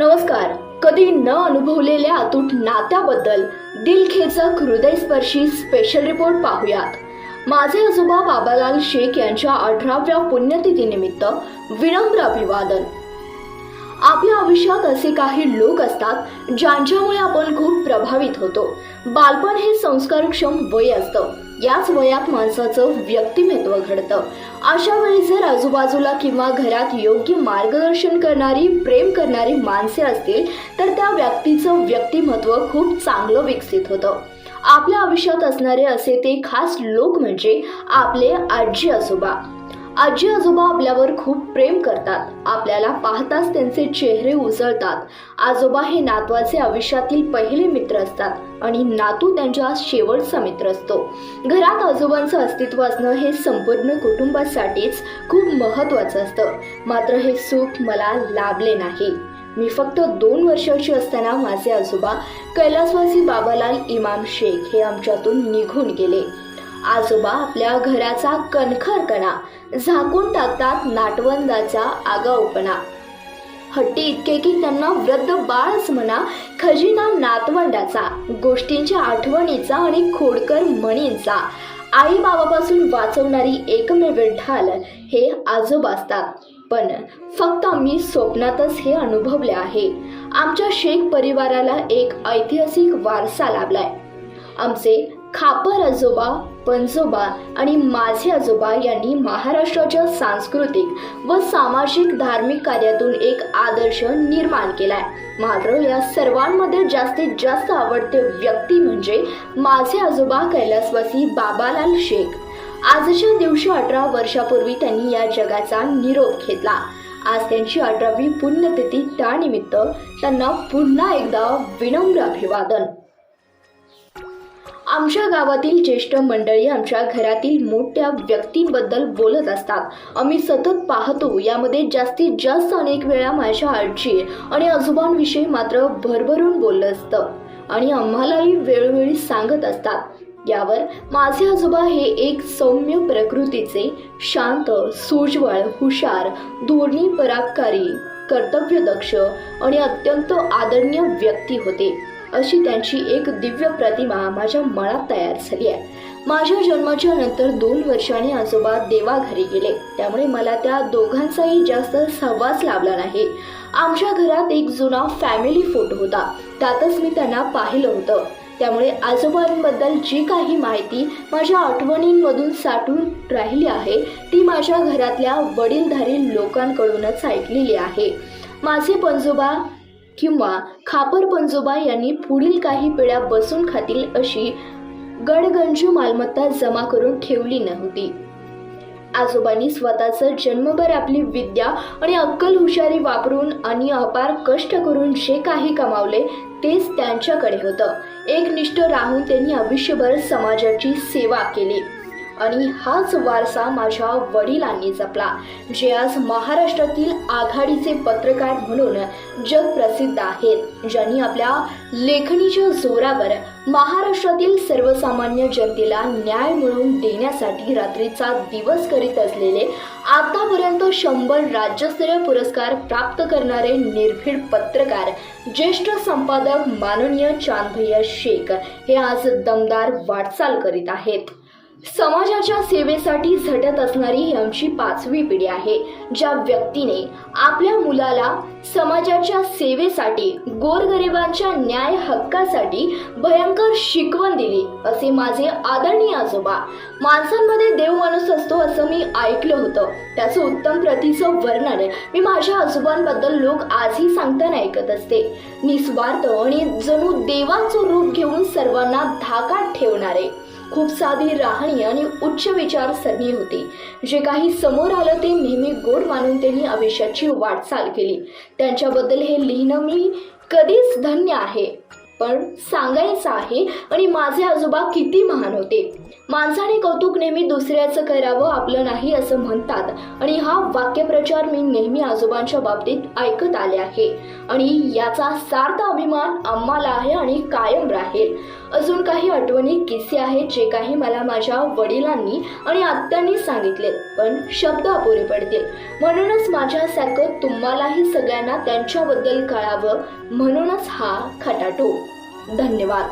नमस्कार. कधी न अनुभवलेल्या अतूट नात्याबद्दल दिलखेचक हृदयस्पर्शी स्पेशल रिपोर्ट पाहूयात. माझे आजोबा बाबालाल शेख यांच्या अठराव्या पुण्यतिथीनिमित्त विनम्र अभिवादन. आपल्या आयुष्यात असे काही लोक असतात ज्यांच्यामुळे आपण खूप प्रभावित होतो. बालपण हे संस्कारक्षम वय असतं. याच वयात माणसाचं व्यक्तिमत्व घडतं. अशा वेळी जर आजूबाजूला किंवा घरात योग्य मार्गदर्शन करणारी प्रेम करणारी माणसे असतील तर त्या व्यक्तीचं व्यक्तिमत्व खूप चांगलं विकसित होतं. आपल्या आयुष्यात असणारे असे ते खास लोक म्हणजे आपले आजी आजोबा आजी आजोबा आपल्यावर खूप प्रेम करतात. आपल्याला पाहताच त्यांचे चेहरे उजळतात आजोबा हे नातवाचे आयुष्यातील पहिले मित्र असतात आणि नातू त्यांच्या शेवटचा मित्र असतो. घरात आजोबांचं अस्तित्व असणं हे संपूर्ण कुटुंबासाठीच खूप महत्वाचं असतं. मात्र हे सुख मला लाभले नाही. मी फक्त दोन वर्षाची असताना माझे आजोबा कैलासवासी बाबालाल इमाम शेख हे आमच्यातून निघून गेले. आजोबा आपल्या घराचा कणखरकणा झाकून टाकतात नाटवंदाचा आगाऊपणा. हट्टी इतके की त्यांना वृद्ध बाळच म्हणा खजिना नातवंडाचा गोष्टींच्या आठवणीचा आणि खोडकर म्हणींचा आई बाबापासून वाचवणारी एकमेव ढाल हे आजोबा असतात. पण फक्त आम्ही स्वप्नातच हे अनुभवले आहे. आमच्या शेख परिवाराला एक ऐतिहासिक वारसा लाभलाय. आमचे खापर आजोबा पंजोबा आणि माझे आजोबा यांनी महाराष्ट्राच्या सांस्कृतिक व सामाजिक धार्मिक कार्यातून एक आदर्श निर्माण केलाय. मात्र या सर्वांमध्ये जास्तीत जास्त आवडते व्यक्ती म्हणजे माझे आजोबा कैलासवासी बाबालाल शेख. आजच्या दिवशी अठरा वर्षापूर्वी त्यांनी या जगाचा निरोप घेतला. आज त्यांची अठरावी पुण्यतिथी त्यानिमित्त त्यांना पुन्हा एकदा विनम्र अभिवादन. आमच्या गावातील ज्येष्ठ मंडळी आमच्या घरातील मोठ्या व्यक्तींबद्दल बोलत असतात. आम्ही सतत पाहतो यामध्ये जास्तीत जास्त अनेक वेळा माझ्या आजी आणि आजोबांविषयी मात्र भरभरून बोललं असतं आणि आम्हालाही वेळोवेळी सांगत असतात. यावर माझे आजोबा हे एक सौम्य प्रकृतीचे शांत सुजवळ हुशार धोरणी पराक्रमी कर्तव्यदक्ष आणि अत्यंत आदरणीय व्यक्ती होते. अशी त्यांची एक दिव्य प्रतिमा माझ्या मनात तयार झाली आहे. माझ्या जन्माच्या नंतर दोन वर्षांनी आजोबा देवाघरी गेले. त्यामुळे मला त्या दोघांचाही जास्त सहवास लाभला नाही. आमच्या घरात एक जुना फॅमिली फोटो होता. त्यातच मी त्यांना पाहिलं होतं. त्यामुळे आजोबांबद्दल जी काही माहिती माझ्या आठवणींमधून साठून राहिली आहे ती माझ्या घरातल्या वडीलधारी लोकांकडूनच ऐकलेली आहे. माझे पंजोबा किंवा खापर पंजोबा यांनी पुढील काही पिढ्या बसून खातील अशी गडगंजू मालमत्ता जमा करून ठेवली नव्हती. आजोबांनी स्वतःचं जन्मभर आपली विद्या आणि अक्कल हुशारी वापरून आणि अपार कष्ट करून जे काही कमावले तेच त्यांच्याकडे होतं. एकनिष्ठ राहून त्यांनी आयुष्यभर समाजाची सेवा केली. आणि हाच वारसा माझ्या वडिलांनी जपला. जे आज महाराष्ट्रातील आघाडीचे पत्रकार म्हणून जगप्रसिद्ध आहेत ज्यांनी आपल्या लेखणीच्या जोरावर महाराष्ट्रातील सर्वसामान्य जनतेला न्याय मिळवून देण्यासाठी रात्रीचा दिवस करीत असलेले आतापर्यंत शंभर राज्यस्तरीय पुरस्कार प्राप्त करणारे निर्भीड पत्रकार ज्येष्ठ संपादक माननीय चांदभैया शेख हे आज दमदार वाटचाल करीत आहेत. समाजाच्या सेवेसाठी झटत असणारी ही आमची पाचवी पिढी आहे ज्या व्यक्तीने आपल्या मुलाला समाजाच्या सेवेसाठी गोरगरिबांच्या न्याय हक्कासाठी भयंकर शिकवण दिली असे माझे आदरणीय आजोबा. माणसांमध्ये देव माणूस असतो असं मी ऐकलं होतं. त्याचं उत्तम प्रतीचं वर्णन मी माझ्या आजोबांबद्दल लोक आजही सांगताना ऐकत असते. निस्वार्थ आणि जणू देवाचं रूप घेऊन सर्वांना धाकात ठेवणारे. खूप साधी राहणी आणि उच्च विचारसरणी होती. जे काही समोर आलं ते नेहमी गोड मानून त्यांनी आयुष्याची वाटचाल केली. त्यांच्याबद्दल हे लिहिणं मी कधीच धन्य आहे. पण सांगायचं आहे आणि माझे आजोबा किती महान होते. माणसाने कौतुक नेहमी दुसऱ्याचं करावं आपलं नाही असं म्हणतात. आणि हा वाक्यप्रचार मी नेहमी आजोबांच्या बाबतीत ऐकत आले आहे. आणि याचा सार्थ अभिमान आम्हाला आहे आणि कायम राहील. अजून काही आठवणी किस्से आहेत जे काही मला माझ्या वडिलांनी आणि आत्यांनी सांगितले पण शब्द अपुरे पडतील. म्हणूनच माझ्यासारखं तुम्हालाही सगळ्यांना त्यांच्याबद्दल कळावं म्हणूनच हा खटाटो. धन्यवाद.